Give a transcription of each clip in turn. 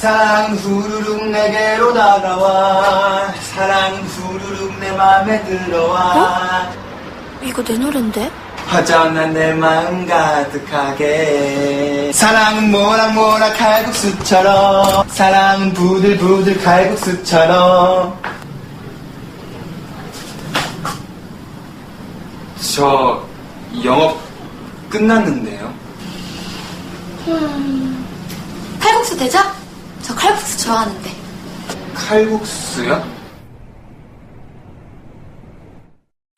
사랑 후루룩 내게로 다가와. 사랑 후루룩 내 맘에 들어와. 이거 내 노랜데? 허전한 내 마음 가득하게. 사랑은 모락모락 칼국수처럼. 사랑은 부들부들 칼국수처럼. 저 영업 끝났는데요. 칼국수 되죠? 저 칼국수 좋아하는데. 칼국수요?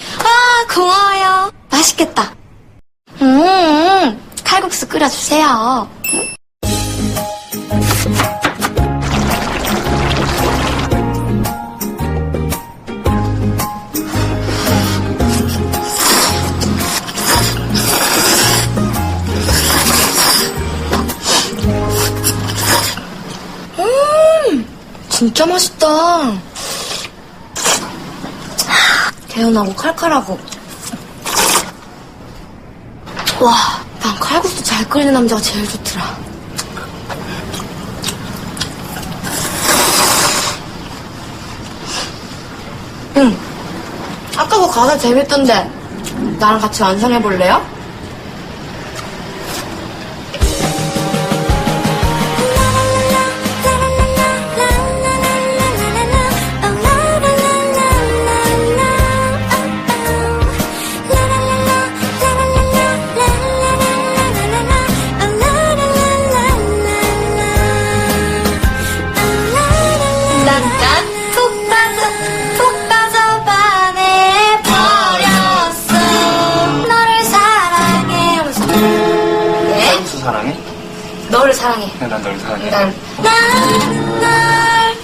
아, 고마워요. 맛있겠다. 음, 칼국수 끓여주세요. 음, 진짜 맛있다. 개운하고 칼칼하고. 와, 난 칼국수 잘 끓이는 남자가 제일 좋더라. 응. 아까 그 가사 재밌던데. 나랑 같이 완성해볼래요? 사랑해 네, 난널 사랑해 난, 난널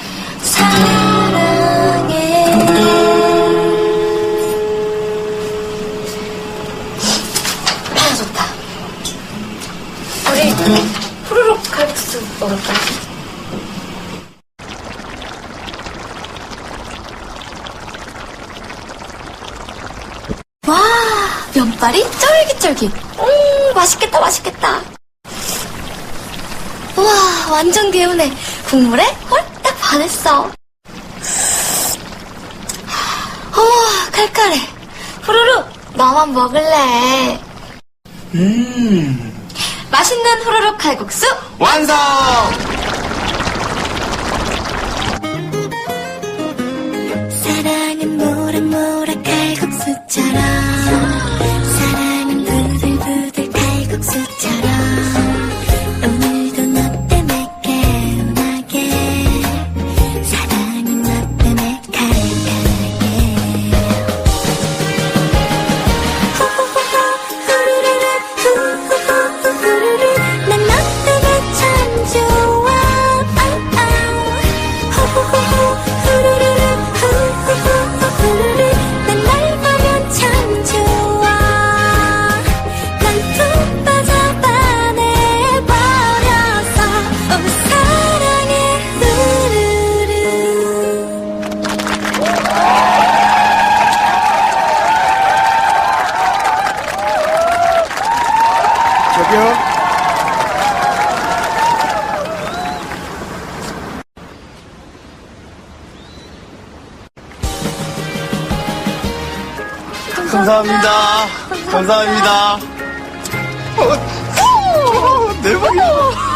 사랑해. 아, 좋다. 우리 후루룩 칼국수 먹을까? 와, 면발이 쫄깃쫄깃. 음, 맛있겠다, 맛있겠다. 우와, 완전 개운해. 국물에 홀딱 반했어. 우와, 칼칼해. 후루룩, 너만 먹을래. 음 맛있는 후루룩 칼국수 완성! 저기요 감사합니다. 감사합니다. 어, 어, 대박이야.